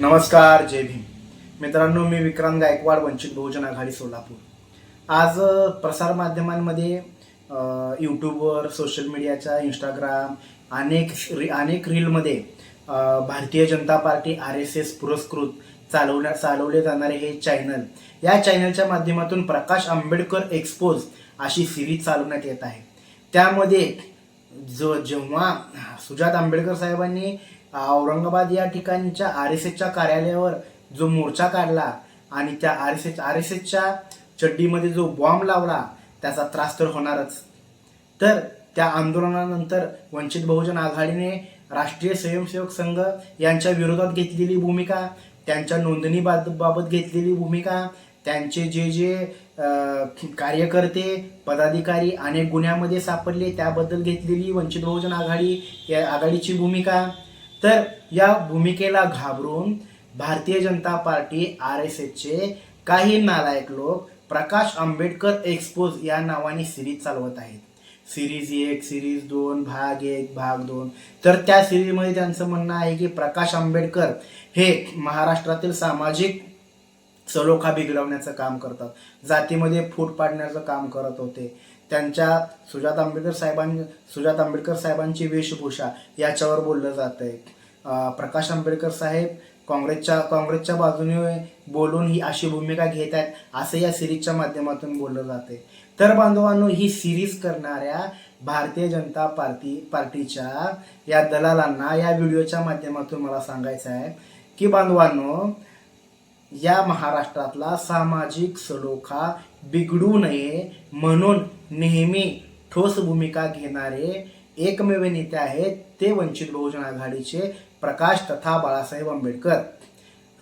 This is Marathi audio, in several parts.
नमस्कार जय भीम. मित्रांनो मी विक्रांत गायकवाड वंचित बहुजन आघाडी सोलापूर. आज प्रसारमाध्यमांमध्ये यूट्यूबवर सोशल मीडियाच्या इंस्टाग्राम अनेक री अनेक रीलमध्ये Bharatiya Janata Party R S S पुरस्कृत चालवण्या चालवले जाणारे हे चॅनल या चॅनलच्या माध्यमातून प्रकाश आंबेडकर एक्सपोज अशी सिरीज चालवण्यात येत आहे. त्यामध्ये जो जेव्हा सुजात आंबेडकर साहेबांनी औरंगाबाद या ठिकाणच्या आर एस एसच्या कार्यालयावर जो मोर्चा काढला आणि त्या R S S R S एसच्या चड्डीमध्ये जो बॉम्ब लावला त्याचा त्रास तर होणारच. तर त्या आंदोलनानंतर वंचित बहुजन आघाडीने राष्ट्रीय स्वयंसेवक संघ यांच्या विरोधात घेतलेली भूमिका त्यांच्या नोंदणी बाबत घेतलेली भूमिका त्यांचे जे जे कार्यकर्ते पदाधिकारी अनेक गुन्ह्यामध्ये सापडले त्याबद्दल घेतलेली वंचित बहुजन आघाडी या आघाडीची भूमिका तर या भूमिकेला घाबरून Bharatiya Janata Party R S एसचे काही नालायक लोक प्रकाश आंबेडकर एक्सपोज या नावाने सिरीज चालवत आहेत. सिरीज एक सिरीज दोन भाग एक भाग दोन. तर त्या सिरीजमध्ये त्यांचं म्हणणं आहे की प्रकाश आंबेडकर हे महाराष्ट्रातील सामाजिक सलोखा बिघडवण्याचं काम करतात. जातीमध्ये फूट पाडण्याचं काम करत होते. त्यांच्या सुजात आंबेडकर साहेबां सुजात आंबेडकर साहेबांची वेशभूषा याच्यावर बोललं जात आहे प्रकाश आंबेडकर साहेब काँग्रेसच्या काँग्रेसच्या बाजूने बोलून ही अशी भूमिका घेत आहेत असं या सिरीजच्या माध्यमातून बोललं जाते तर बांधवांनो ही सिरीज करणाऱ्या भारतीय जनता पार्टी पार्टीच्या या दलालांना या व्हिडिओच्या माध्यमातून मला सांगायचं आहे की बांधवांनो या महाराष्ट्रातला सामाजिक सलोखा बिघडू नये म्हणून नेहमी ठोस भूमिका घेणारे एकमेव नेते आहेत ते वंचित बहुजन आघाडीचे प्रकाश तथा बाळासाहेब आंबेडकर.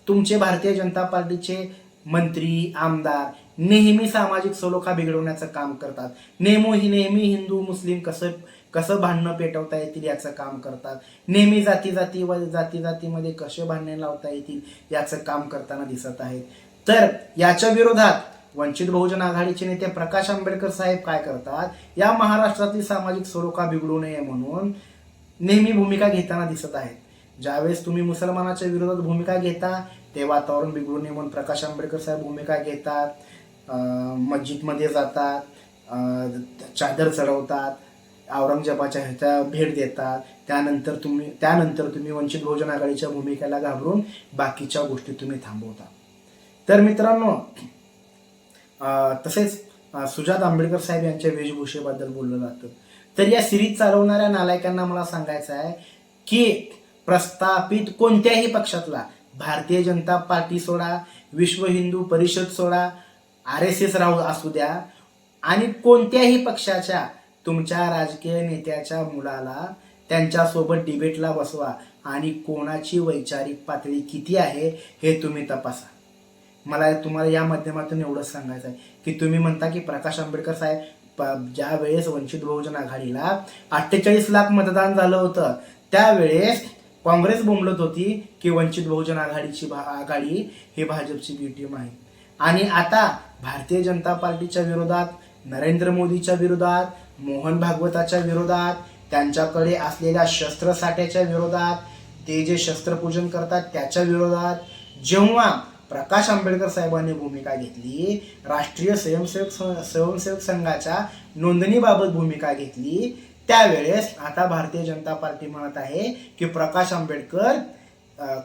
तुमचे भारतीय जनता पार्टीचे मंत्री आमदार नेहमी सामाजिक सलोखा बिघडवण्याचं काम करतात. नेहमी नेहमी हिंदू मुस्लिम कसं कसं भांडणं पेटवता येतील याचं काम करतात. नेहमी जाती जाती व जाती जातीमध्ये कसे भांडणे लावता येतील याचं काम करताना दिसत आहेत. तर याच्या विरोधात वंचित बहुजन आघाडीचे नेते प्रकाश आंबेडकर साहेब काय करतात? या महाराष्ट्रातील सामाजिक सलोखा बिघडू नये म्हणून नेहमी भूमिका घेताना दिसत आहेत. ज्यावेळेस तुम्ही मुसलमानाच्या विरोधात भूमिका घेता ते वातावरण बिघडू नये म्हणून प्रकाश आंबेडकर साहेब भूमिका घेतात. मस्जिदमध्ये जातात चादर चढवतात औरंगजेबाच्या ह्याच्या भेट देतात. त्यानंतर तुम्ही त्यानंतर तुम्ही वंचित बहुजन आघाडीच्या भूमिकेला घाबरून बाकीच्या गोष्टी तुम्ही थांबवता. तर मित्रांनो तसेच सुजात आंबेडकर साहेब यांच्या वेशभूषेबद्दल बोललं जातं. तर या सिरीज चालवणाऱ्या नालायकांना मला सांगायचं आहे की प्रस्थापित कोणत्याही पक्षातला भारतीय जनता पार्टी सोडा विश्व हिंदू परिषद सोडा आर एस एस राहू असू द्या आणि कोणत्याही पक्षाच्या तुमच्या राजकीय नेत्याच्या मुलाला त्यांच्यासोबत डिबेटला बसवा आणि कोणाची वैचारिक पातळी किती आहे हे तुम्ही तपासा. मला तुम्हाला या माध्यमातून एवढंच सांगायचं आहे की तुम्ही म्हणता की प्रकाश आंबेडकर साहेब प- ज्या वेळेस वंचित बहुजन आघाडीला अठ्ठेचाळीस लाख मतदान झालं होतं त्यावेळेस काँग्रेस बोंबलत होती की वंचित बहुजन आघाडीची भा- आघाडी ही भाजपची बी टीम आहे. आणि आता भारतीय जनता पार्टीच्या विरोधात नरेंद्र मोदीच्या विरोधात मोहन भागवताच्या विरोधात त्यांच्याकडे असलेल्या शस्त्रसाठ्याच्या विरोधात ते जे शस्त्रपूजन करतात त्याच्या विरोधात जेव्हा प्रकाश आंबेडकर साहेबांनी भूमिका घेतली राष्ट्रीय स्वयंसेवक स्वयंसेवक संघाच्या नोंदणीबाबत भूमिका घेतली. त्यावेळेस आता भारतीय जनता पार्टी म्हणत आहे की प्रकाश आंबेडकर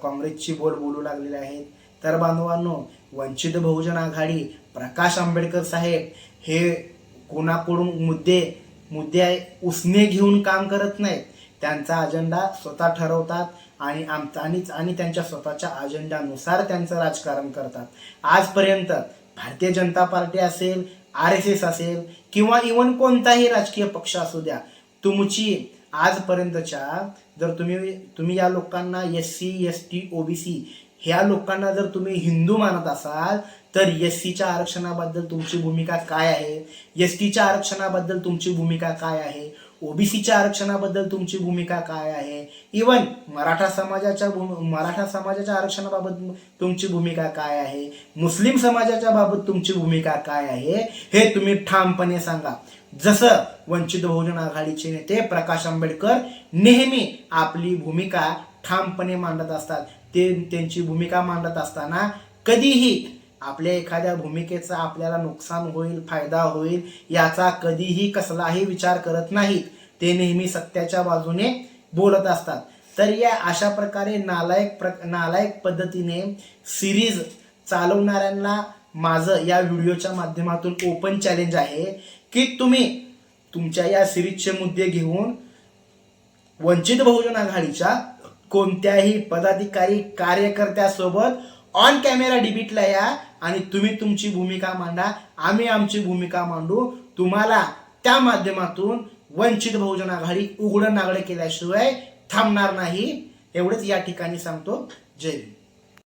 काँग्रेसची बोल बोलू लागलेले आहेत. तर बांधवांनो वंचित बहुजन आघाडी प्रकाश आंबेडकर साहेब हे कोणाकडून मुद्दे मुद्दे उसने घेऊन काम करत नाहीत. त्यांचा अजेंडा स्वतः ठरवतात आणि आमचा आणि आणि त्यांच्या स्वतःच्या अजेंडानुसार त्यांचं राजकारण करतात. आजपर्यंत भारतीय जनता पार्टी असेल आर एस एस असेल किंवा इवन कोणताही राजकीय पक्ष असू द्या तुमची आजपर्यंतच्या जर तुम्ही तुम्ही या लोकांना S C S T OBC ह्या लोकांना जर तुम्ही हिंदू मानत असाल तर एस सीच्या आरक्षणाबद्दल तुमची भूमिका काय आहे? एस टीच्या आरक्षणाबद्दल तुमची भूमिका काय आहे? ओबीसीच्या आरक्षणाबद्दल तुमची भूमिका काय आहे? इवन मराठा समाजाच्या भूम- मराठा समाजाच्या आरक्षणाबाबत तुमची भूमिका काय आहे? मुस्लिम समाजाच्या बाबत तुमची भूमिका काय आहे? हे तुम्ही ठामपणे सांगा. जसं वंचित बहुजन आघाडीचे नेते प्रकाश आंबेडकर नेहमी आपली भूमिका ठामपणे मांडत असतात. ते त्यांची भूमिका मांडत असताना कधीही आपल्या एखाद्या भूमिकेचा आपल्याला नुकसान होईल फायदा होईल याचा कधीही कसलाही विचार करत नाहीत. ते नेहमी सत्याच्या बाजूने बोलत असतात. तर या अशा प्रकारे नालायक प्र नालायक पद्धतीने सिरीज चालवणाऱ्यांना माझं या व्हिडिओच्या माध्यमातून ओपन चॅलेंज आहे की तुम्ही तुमच्या या सिरीजचे मुद्दे घेऊन वंचित बहुजन आघाडीच्या कोणत्याही पदाधिकारी कार्यकर्त्यासोबत ऑन कॅमेरा डिबीटला या आणि तुम्ही तुमची भूमिका मांडा. आम्ही आमची भूमिका मांडू. तुम्हाला त्या माध्यमातून वंचित बहुजन आघाडी उघडं नागडं केल्याशिवाय थांबणार नाही. एवढंच या ठिकाणी सांगतो. जय